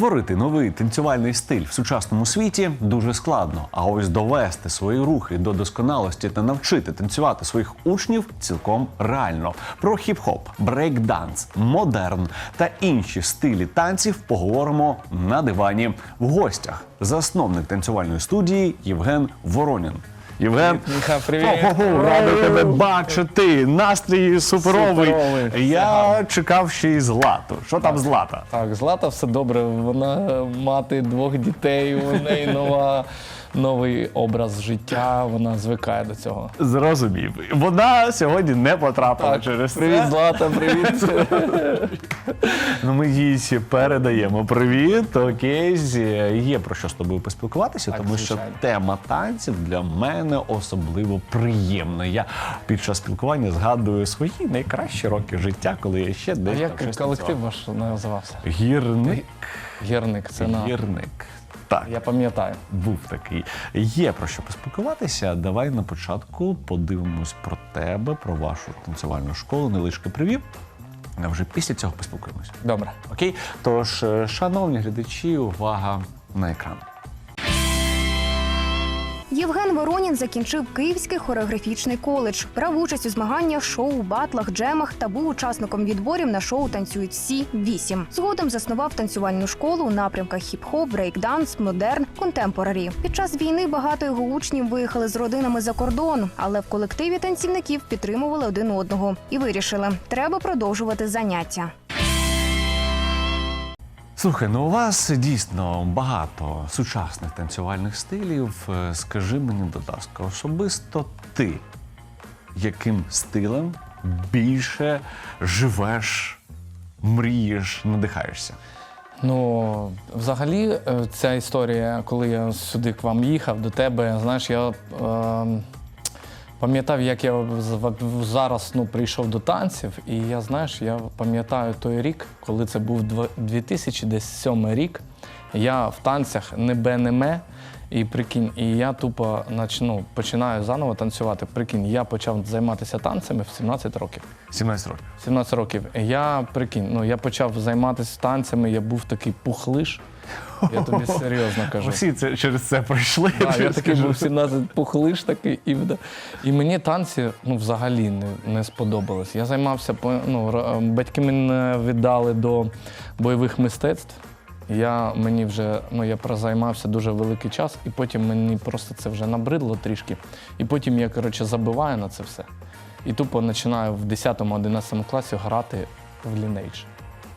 Створити новий танцювальний стиль в сучасному світі дуже складно. А ось довести свої рухи до досконалості та навчити танцювати своїх учнів цілком реально. Про хіп-хоп, брейк-данс, модерн та інші стилі танців поговоримо на дивані. В гостях засновник танцювальної студії Євген Воронін. Євген, Міха, привіт. Хо-хо-хо, радий тебе бачити. Настрій суперовий. Суперовий. Я чекав ще й злату. Що там злата? Так, Злата все добре. Вона мати двох дітей, у неї нова, новий образ життя, вона звикає до цього. Зрозумів. Вона сьогодні не потрапила через привіт, це. Злата, привіт. Ну, ми їй ще передаємо привіт. Окей, є про що з тобою поспілкуватися, Так, тому звичайно. що тема танців для мене особливо приємна. Я під час спілкування згадую свої найкращі роки життя, коли я ще А десь там як щось колектив танцював. ваш називався? Гірник. Гірник, це на. Гірник. Так. Я пам'ятаю. Був такий. Є про що поспілкуватися. Давай на початку подивимось про тебе, про вашу танцювальну школу. Невеличкий привів. А вже після цього поспілкуємось. Добре. Окей? Тож, е, шановні глядачі, увага на екран. Євген Воронін закінчив Київський хореографічний коледж, брав участь у змаганнях, шоу, батлах, джемах та був учасником відборів на шоу Танцюють всі вісім. Згодом заснував танцювальну школу у напрямках хіп-хоп, брейк-данс, модерн, контемпорарі. Під час війни багато його учнів виїхали з родинами за кордон, але в колективі танцівників підтримували один одного і вирішили, треба продовжувати заняття. Слухай, ну у вас дійсно багато сучасних танцювальних стилів. Е, Скажи мені, будь ласка, особисто ти яким стилем більше живеш, мрієш, надихаєшся? Ну, взагалі, е, ця історія, коли я сюди к вам їхав, до тебе, знаєш, я е, пам'ятав, як я зараз ну, прийшов до танців, і я, знаєш, я пам'ятаю той рік, коли це був 2007 рік. Я в танцях не бе, не ме, і прикинь, і я тупо начну, починаю заново танцювати. Прикинь, я почав займатися танцями в 17 років. 17 років. 17 років. Я прикинь, ну я почав займатися танцями, я був такий пухлиш. Я тобі серйозно кажу. Всі це через це пройшли. Да, я такий був 17 пухлиш такий, і, і мені танці ну, взагалі не, не сподобались. Я займався, ну, батьки мене віддали до бойових мистецтв. Я мені вже ну я прозаймався дуже великий час, і потім мені просто це вже набридло трішки. І потім я коротше забиваю на це все. І тупо починаю в 10-11 класі грати в Lineage.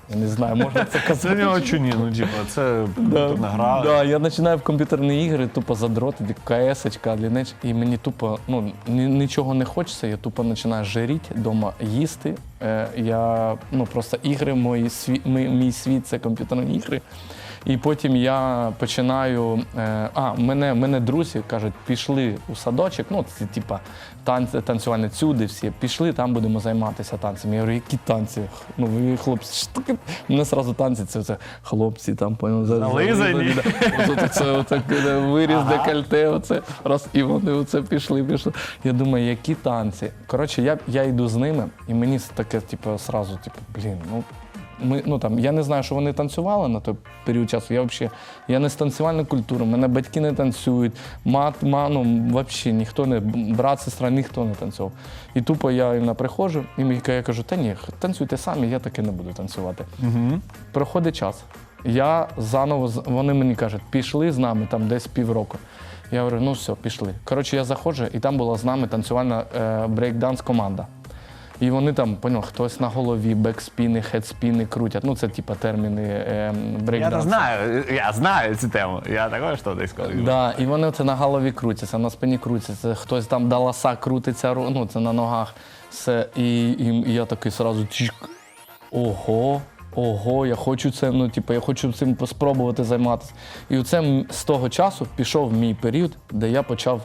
Я не знаю, можна це Це казати. не очуні, ну типу, це комп'ютерна гра. Да, я починаю в комп'ютерні ігри, тупо задротити, КС, Lineage, і мені тупо ну, ні- нічого не хочеться, я тупо починаю жаріти, вдома їсти. Е, я, ну, просто ігри, мої сві, мій, мій світ це комп'ютерні ігри. І потім я починаю. Е, а, мене, мене друзі кажуть, пішли у садочок, ну, це типа танці, танцювальні цюди всі, пішли, там будемо займатися танцями. Я говорю, які танці? Ну, ви хлопці, що таке? Мене одразу танці, це, це хлопці там, понял, за- Зализані. Оце, оце, оце, виріз декольте, оце, раз, і вони оце пішли, пішли. Я думаю, які танці. Коротше, я, я йду з ними, і мені таке, типу, сразу, типу, блін, ну. Ми, ну, там, я не знаю, що вони танцювали на той період часу. Я взагалі я не з танцювальної культури, мене батьки не танцюють, мат, ма, ну, взагалі ніхто не, брат, сестра, ніхто не танцював. І тупо я їм приходжу, і я кажу, та ні, танцюйте самі, я таки не буду танцювати. Угу. Проходить час. Я заново, вони мені кажуть, пішли з нами там десь півроку. Я говорю, ну все, пішли. Коротше, я заходжу, і там була з нами танцювальна е, брейкданс команда. І вони там, поняв, хтось на голові, бекспіни, хедспіни крутять. Ну, це типа терміни е, Я брейкдансу. то знаю, я знаю цю тему. Я також то десь коли. Да, і вони це на голові крутяться, на спині крутяться. Хтось там до лоса крутиться, ну це на ногах. Все. І, і, і я такий сразу чик. Ого, ого, я хочу це, ну, типу, я хочу цим спробувати займатися. І оце з того часу пішов мій період, де я почав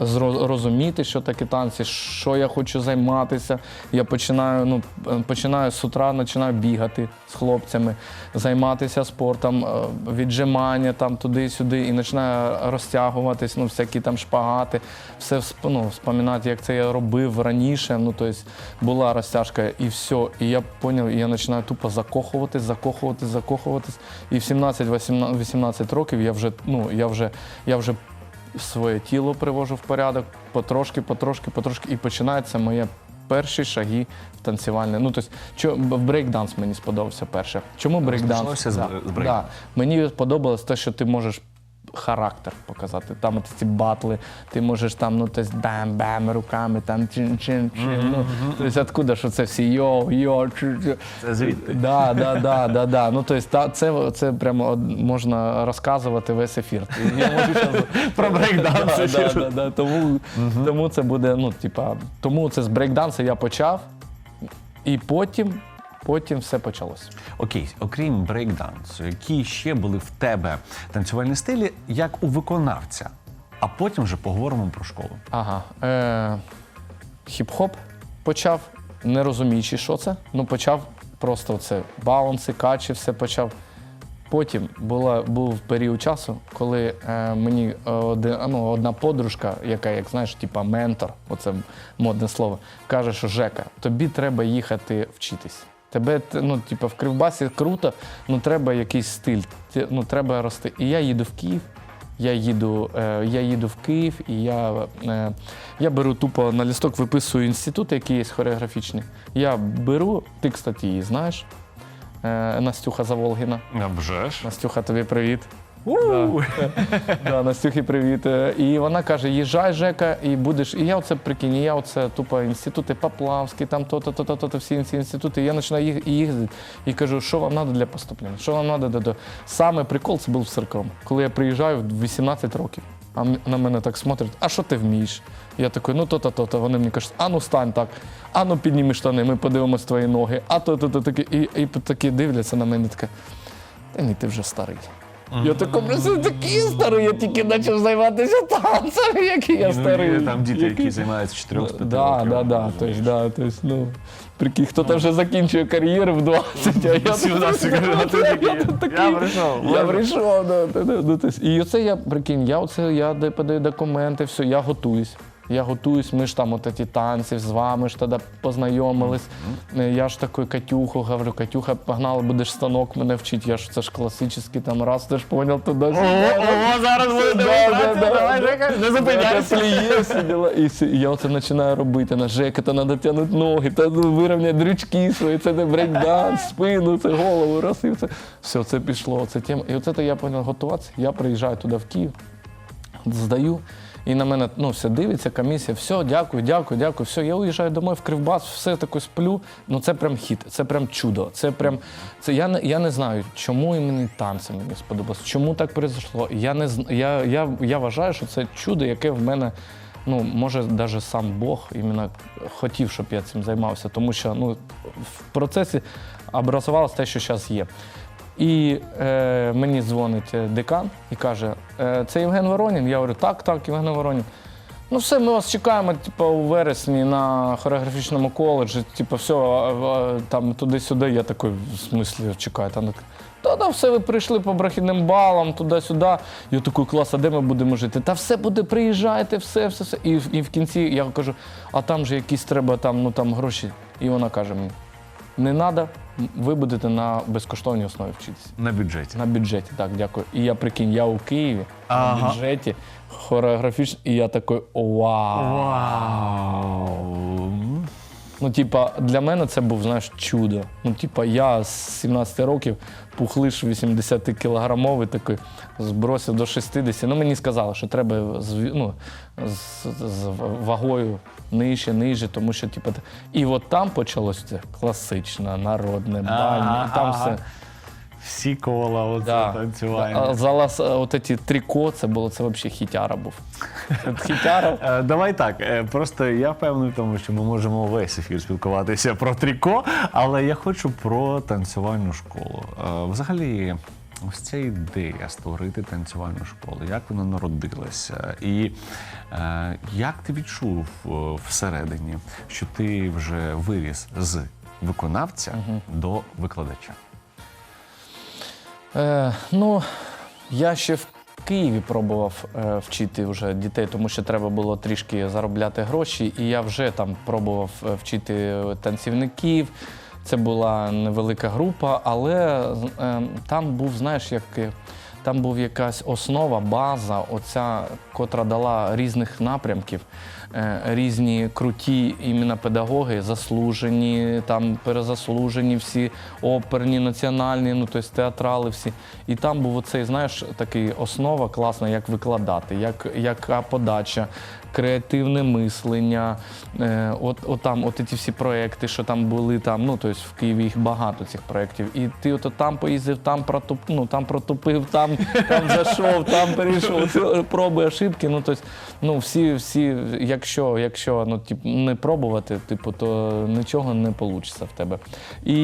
розуміти, що таке танці, що я хочу займатися. Я починаю, ну, е, починаю з утра, починаю бігати з хлопцями, займатися спортом, е, віджимання там туди-сюди, і починаю розтягуватись, ну, всякі там шпагати, все ну, вспоминати, як це я робив раніше. Ну, тобто була розтяжка і все. І я зрозумів, і я починаю тупо закохуватись, закохуватись, закохуватись. І в 17-18 років я вже, ну, я вже, я вже своє тіло привожу в порядок, потрошки, потрошки, потрошки, і починаються мої перші шаги в танцювальне. Ну, тобто, брейкданс мені сподобався перше. Чому брейкданс? Да. з- з Да. Мені сподобалось те, що ти можеш характер показати. Там от ці батли, ти можеш там, ну, тобто, бам-бам, руками, там чин-чин-чин. Ну, тобто, откуда, що це всі йо, йо, чи, чи. Це звідти. Да, да, да, да, да. Ну, тобто, це, це прямо од- можна розказувати весь ефір. Я можу щас- Про брейкданс Да, да, да, да. Тому, тому це буде, ну, типа, тому це з брейкдансу я почав, і потім, потім все почалось. Окей, окрім брейкдансу, які ще були в тебе танцювальні стилі, як у виконавця. А потім вже поговоримо про школу. Ага. Е, хіп-хоп почав, не розуміючи, що це. Ну, почав просто це баунси, качі, все почав. Потім була, був період часу, коли е, мені е, оди- ну, одна подружка, яка, як знаєш, типа ментор, оце модне слово, каже, що Жека, тобі треба їхати вчитись. Тебе ну, типа, в Кривбасі круто, ну треба якийсь стиль, ну треба рости. І я їду в Київ. Я їду, е, я їду в Київ і я, е, я беру тупо на лісток, виписую інститут, який є хореографічний. Я беру, ти, кстати, її знаєш, е, Настюха Заволгіна. Вже ж. Настюха, тобі привіт. Да. Настюхі, привіт. Е, І вона каже: їжджай, Жека, і будеш. І я оце прикинь, я оце тупо інститути Поплавський, там то-то, то-то, то-то, всі інститути. Я починаю їздити і кажу, що вам треба для поступлення? Що вам треба. Саме прикол це був в церквом. Коли я приїжджаю в 18 років, а на мене так смотрять, а що ти вмієш? Я такий, ну то-то, то-то. Вони мені кажуть, а ну стань так, а ну підніми штани, ми подивимось твої ноги, а то, то, то, таке. І, і такі дивляться на мене таке. Та ні, ти вже старий. Я такий, просто такий старий, я тільки почав займатися танцями, який я старий. Там діти, які займаються 4 5 Да, років. да, да. Тобто, да, тобто, ну, прикинь, хто-то вже закінчує кар'єру в 20, а я 17 кажу, а ти такий, я прийшов, Я прийшов, да, да, да, ну, І оце я, прикинь, я оце, я де- подаю документи, все, я готуюсь. Я готуюсь, ми ж там от ці танці з вами ж тоді познайомились. Я ж такий Катюху говорю, Катюха, погнали, будеш станок мене вчити. Я ж це ж класичний там раз, ти ж поняв туди. О, зараз буде демонстрація, давай, Жека, не зупиняйся. Пліє, всі діла. І, я оце починаю робити. На Жека, то треба тягнути ноги, ну, вирівняти дрючки свої, це не брейкданс, спину, це голову, раз, і це. Все, це пішло. Це тема. І оце я почав готуватися. Я приїжджаю туди в Київ, здаю. І на мене ну, все дивиться, комісія, все, дякую, дякую, дякую. Все, я уїжджаю домой в Кривбас, все таке сплю. Ну це прям хіт, це прям чудо. Це прям. Це я не я не знаю, чому іменно танці мені сподобалось, чому так произошло. Я не я, я, я вважаю, що це чудо, яке в мене. Ну, може, навіть сам Бог іменно хотів, щоб я цим займався, тому що ну, в процесі образувалося те, що зараз є. І е, мені дзвонить е, декан і каже: е, це Євген Воронін. Я говорю, так, так, Євген Воронін. Ну, все, ми вас чекаємо, типу, у вересні на хореографічному коледжі, типу, все, там туди-сюди. Я такий, в смислі, чекаю. Там та да, все, ви прийшли по брахідним балам, туди-сюди. Я такий, клас, а де ми будемо жити? Та все буде, приїжджайте, все, все, все. І, і в кінці я кажу, а там же якісь треба там, ну, там гроші. І вона каже мені, не треба, ви будете на безкоштовній основі вчитися. На бюджеті. На бюджеті, так, дякую. І я прикинь, я у Києві Ага. на бюджеті хореографічно, і я такий вау. Вау. Ну, типа, для мене це був, знаєш, чудо. Ну, типа, я з 17 років пухлиш 80 кілограмовий такий, збросив до 60. Ну, мені сказали, що треба з, ну, з, з вагою нижче, нижче, тому що, типа, і от там почалось це класичне, народне, бальне, і там все. Всі кола, оце Да. танцювальні. А Залаз, от ці тріко, це було це взагалі хітяра був. Хітяра. Е, Давай так. е, Просто я впевнений в тому, що ми можемо весь ефір спілкуватися про тріко, але я хочу про танцювальну школу. Е, Взагалі, ось ця ідея створити танцювальну школу, як вона народилася, і е, як ти відчув е, всередині, що ти вже виріс з виконавця до викладача? Е, ну, я ще в Києві пробував е, вчити вже дітей, тому що треба було трішки заробляти гроші, і я вже там пробував е, вчити танцівників. Це була невелика група, але е, там був, знаєш, як. Там був якась основа, база, оця, котра дала різних напрямків, е, різні круті іменно педагоги, заслужені, там перезаслужені всі оперні, національні, ну тобто театрали всі. І там був оцей, знаєш, такий основа класна, як викладати, як, яка подача, креативне мислення. Е, от, от там, от ці всі проекти, що там були, там, ну тобто в Києві їх багато цих проєктів. І ти от там поїздив, там протуп, ну, там протупив, там, там зайшов, там перейшов, проби, ошибки. Ну, тобто, ну, всі, всі, якщо, якщо ну, тип, не пробувати, типу, то нічого не вийде в тебе. І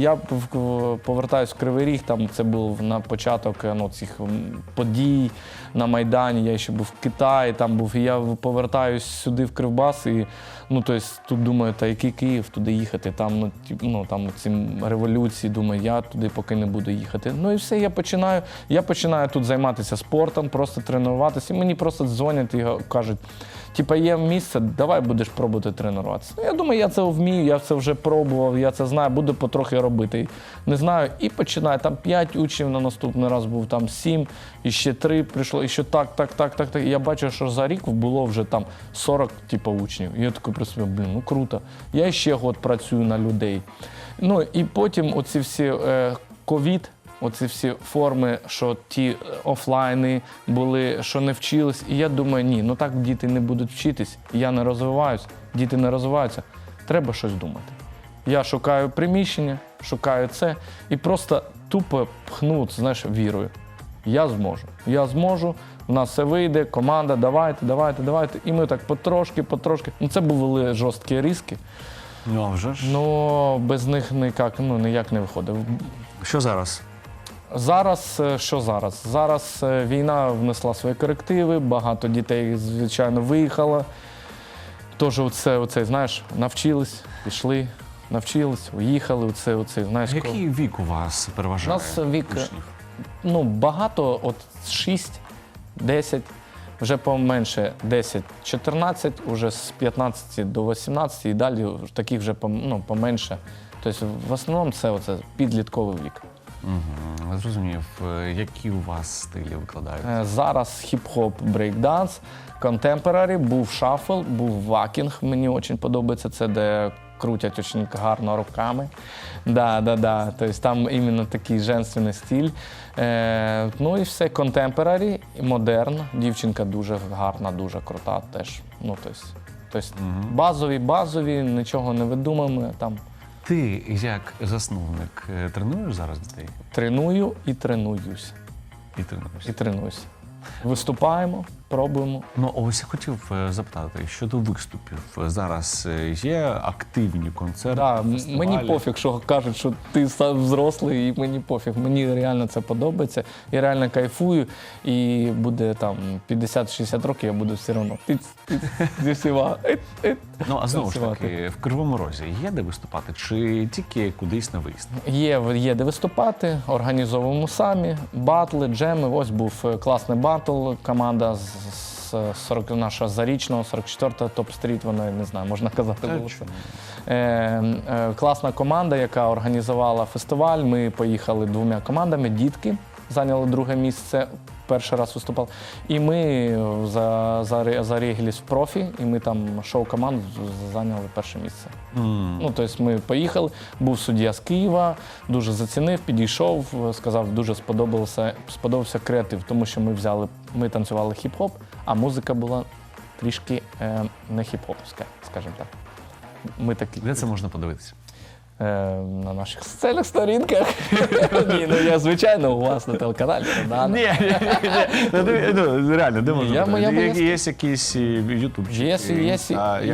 я повертаюсь в Кривий Ріг, там це був на початок ну, цих подій на Майдані. Я ще був в Китаї, там був. І я повертаюсь сюди в Кривбас, і ну, тобто, тут думаю, та який Київ туди їхати, там, ну, тип, ну, там ці революції, думаю, я туди поки не буду їхати. Ну і все, я починаю. Я починаю тут займатися спортом, просто тренуватися. І мені просто дзвонять і кажуть, типа, є місце, давай будеш пробувати тренуватися. Ну, я думаю, я це вмію, я це вже пробував, я це знаю, буду потрохи робити. Не знаю, і починаю. Там 5 учнів на наступний раз був, там 7, і ще 3 прийшло, і ще так, так, так, так, так. І я бачу, що за рік було вже там 40 типу, учнів. І я такий про себе, блін, ну круто. Я ще год працюю на людей. Ну і потім оці всі е, ковід. Оці всі форми, що ті е, офлайни були, що не вчились. І я думаю, ні, ну так діти не будуть вчитись, я не розвиваюсь, діти не розвиваються. Треба щось думати. Я шукаю приміщення, шукаю це і просто тупо пхну, знаєш, вірою. Я зможу. Я зможу, в нас все вийде, команда, давайте, давайте, давайте. І ми так потрошки, потрошки. Ну, це були жорсткі риски, Ну а вже ж але без них ніяк, ну, ніяк не виходив. що зараз? Зараз е, що зараз? Зараз е, війна внесла свої корективи, багато дітей, звичайно, виїхало. Тож оце, оце, знаєш, навчились, пішли, навчились, уїхали. Оце, оце, знаєш, коли- Який вік у вас переважає? У нас вік, учнів? ну, багато, от 6, 10, вже поменше 10, 14, уже з 15 до 18 і далі таких вже ну, поменше. Тобто в основному це оце підлітковий вік. Угу. Зрозумів, Е, які у вас стилі викладають? Е, Зараз хіп-хоп, брейкданс, контемпорарі, був шафл, був вакінг. Мені дуже подобається. Це де крутять дуже гарно руками. Да, да, да. Тобто там іменно такий женственний стиль. Е, ну і все контемпорарі, модерн. Дівчинка дуже гарна, дуже крута теж. Ну, тобто, тобто базові, базові, нічого не видумаємо. Там Ти як засновник е, тренуєш зараз дітей треную і тренуюсь. і тренуєшся? І тренуюсь. Виступаємо, пробуємо. Ну, ось я хотів е, запитати щодо виступів. Зараз е, є активні концерти. Да, фестивалі? мені пофіг, що кажуть, що ти сам взрослий, і мені пофіг. Мені реально це подобається. Я реально кайфую. І буде там 50-60 років, я буду все одно зі всіма. Ну а знову ж таки, в Кривому Розі є де виступати, чи тільки кудись на виїзд? Є, є де виступати, організовуємо самі, батли, джеми. Ось був е, класний батл. Команда з з 40, нашого зарічного, 44-го топ-стріт, вона не знаю, можна казати. було. Е, е, класна команда, яка організувала фестиваль. Ми поїхали двома командами. Дітки зайняли друге місце. Перший раз виступав. І ми за, за, зарігілись в профі, і ми там шоу-команду зайняли перше місце. М, Ну, тобто ми поїхали, був суддя з Києва, дуже зацінив, підійшов, сказав, дуже сподобався, сподобався креатив, тому що ми взяли, ми танцювали хіп-хоп, а музика була трішки е, не хіп-хоповська, скажімо так. Ми такі Де це можна подивитися? Е, на наших соціальних сторінках. Ні, ну я звичайно у вас на телеканалі. да, Ні, ні, ні, ну, диви- ну, реально, де можна Я- подивитися? я- Є, я- є якийсь ютуб? Є, є, є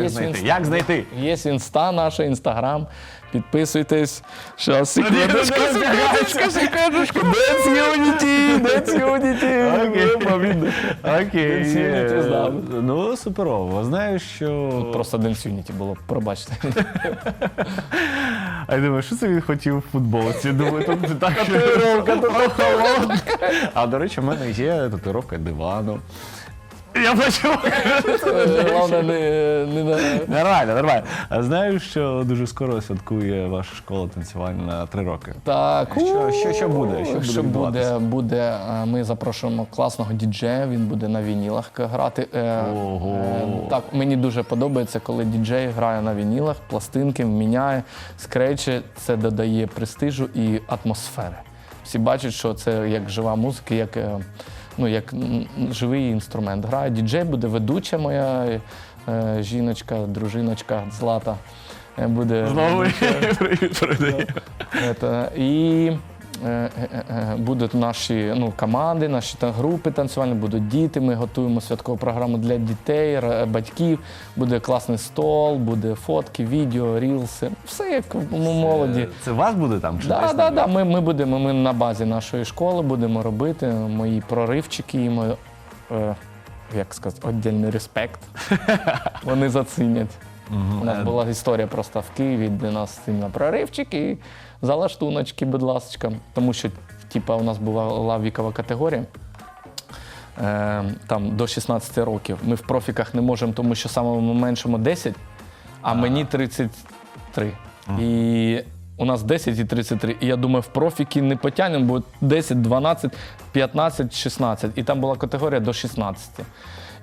знайти? інста. Як знайти? Є інста наша, інстаграм. Підписуйтесь. Щас, секундочку, секундочку, секундочку. Dance Unity, Dance Unity. Окей. Окей. Dance Unity знав. Ну, суперово. Знаю, що. Просто Dance Unity було, пробачте. А я думаю, що це він хотів в футболці? Думаю, тут так татуїровка, тут А до речі, в мене є татуїровка дивану. Я бачу. Головне, не, не на... Нормально, нормально. А знаю, що дуже скоро святкує ваша школа танцювальна три роки. Так, Що- що- що буде? Що Що буде, відбуватися? буде, е, ми запрошуємо класного діджея, він буде на вінілах грати. Е, Ого. е, Так, мені дуже подобається, коли діджей грає на вінілах, пластинки, міняє, скрече, це додає престижу і атмосфери. Всі бачать, що це як жива музика, як, е, ну, як живий інструмент. Грає діджей, буде ведуча моя е, жіночка, дружиночка Злата. е, Буде Знову привіт передає. І е, е, будуть наші ну, команди, наші та, групи танцювальні, будуть діти. Ми готуємо святкову програму для дітей, батьків. Буде класний стол, буде фотки, відео, рілси. Все як у молоді. Це вас буде там? чи Да, да, да. Ми, ми будемо ми на базі нашої школи будемо робити мої проривчики і мої, е, як сказати, віддільний респект. Вони зацінять. У нас була історія просто в Києві, де нас сильно проривчик і залаштуночки, будь ласка. Тому що, типа, у нас була вікова категорія. Е, там до 16 років. Ми в профіках не можемо, тому що самому меншому 10, а мені 33. І у нас 10 і 33. І я думаю, в профіки не потягнемо, бо 10, 12, 15, 16. І там була категорія до 16.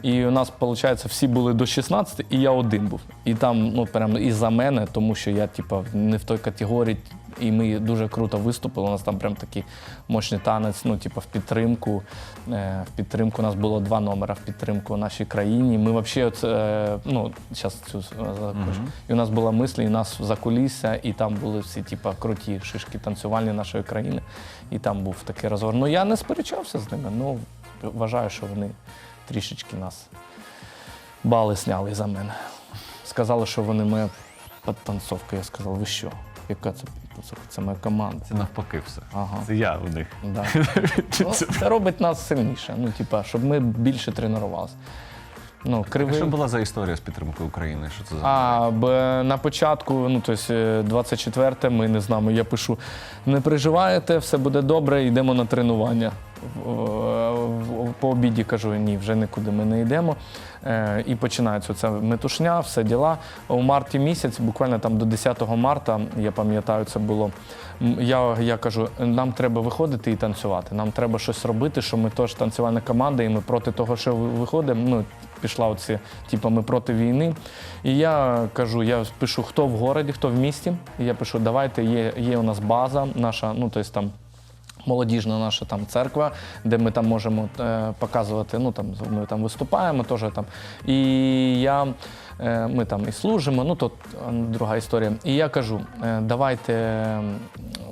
І у нас, виходить, всі були до 16, і я один був. І там, ну, прямо і за мене, тому що я, типа, не в той категорії, і ми дуже круто виступили. У нас там прям такий мощний танець, ну, типу, в підтримку. Е, в підтримку у нас було два номера в підтримку нашій країні. Ми взагалі, е, ну, зараз цю закончу. І у нас була мисль, і нас за кулісся, і там були всі, типу, круті шишки танцювальні нашої країни. І там був такий розговор. Ну, я не сперечався з ними. Ну, вважаю, що вони трішечки нас бали сняли за мене. Сказали, що вони моя підтанцовка. Я сказав, ви що? Яка це підтанцовка? Це моя команда. Це навпаки все. Ага. Це я у них. Да. ну, це робить нас сильніше. Ну, типа, щоб ми більше тренувалися. Ну, А кривий. що була за історія з підтримкою України? Що це за А б, на початку, ну тобто 24 ми не знаємо. Я пишу: не переживаєте, все буде добре, йдемо на тренування. По обіді кажу, ні, вже нікуди ми не йдемо. Е, І починається ця метушня, все діла. У марті місяць, буквально там до 10 марта, я пам'ятаю, це було. Я, я кажу, нам треба виходити і танцювати. Нам треба щось робити, що ми теж танцювальна команда, і ми проти того, що виходимо. Ну, пішла оці, типу, ми проти війни. І я кажу, я пишу, хто в городі, хто в місті. І я пишу, давайте, є, є у нас база, наша, ну тобто там. Молодіжна наша там церква, де ми там можемо е, показувати. Ну там ми там виступаємо, теж там. І я е, ми там і служимо. Ну то е, друга історія. І я кажу: е, давайте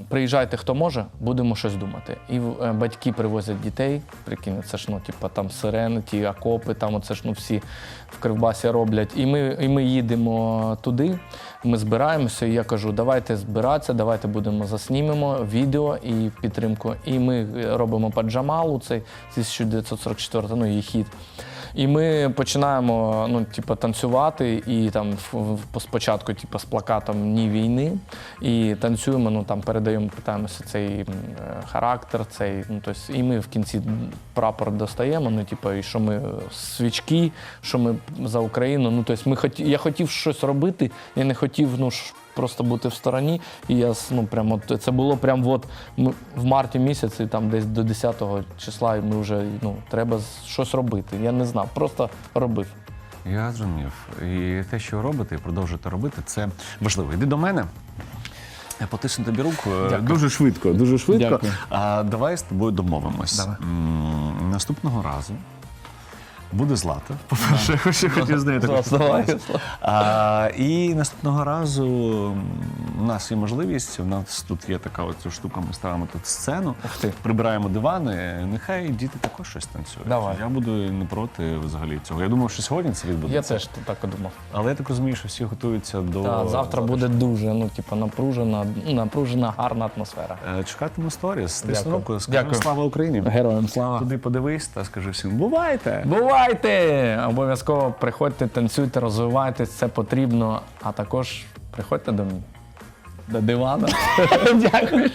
приїжджайте, хто може, будемо щось думати. І е, батьки привозять дітей. Прикинь, це ж ну, типу, там сирени, ті окопи, там оце ж ну всі в Кривбасі роблять. І ми, і ми їдемо туди. Ми збираємося, і я кажу, давайте збиратися, давайте будемо заснімемо відео і підтримку. І ми робимо по Джамалу, цей з 1944, ну її хід. І ми починаємо ну, типу, танцювати, і там спочатку типу, з плакатом Ні війни. І танцюємо, ну там передаємо, питаємося цей е, характер, цей. Ну, тобто, і ми в кінці прапор достаємо. Ну, типу, і що ми е, свічки, що ми за Україну. Ну, тобто, ми хоті, я хотів щось робити, я не хотів ну, просто бути в стороні. І я ну, прямо, це було прямо от, в марті місяці, там десь до 10 числа, і ми вже ну, треба щось робити. Я не знав, просто робив. Я зрозумів. І те, що робите, і продовжуєте робити, це важливо. Йди до мене. Я потисну тобі руку е, Дякую. дуже швидко, дуже швидко. Дякую. А давай з тобою домовимось. Давай. Наступного разу Буде злата. По-перше, хочу хотів з нею А, І наступного разу у нас є можливість. У нас тут є така от штука. Ми ставимо тут сцену, прибираємо дивани. Нехай діти також щось танцюють. Давай. Я буду не проти взагалі цього. Я думав, що сьогодні це Я теж так і думав. Але я так розумію, що всі готуються до Та, завтра буде дуже, ну, типу, напружена, ну, напружена, гарна атмосфера. Е, Чекатиму сторіс. Дякую. руку, Дякую. слава Україні. Героям слава! Туди подивись та скажи всім бувайте. Бувайте! Обов'язково приходьте, танцюйте, розвивайтесь, це потрібно. А також приходьте до, до дивана. Дякую.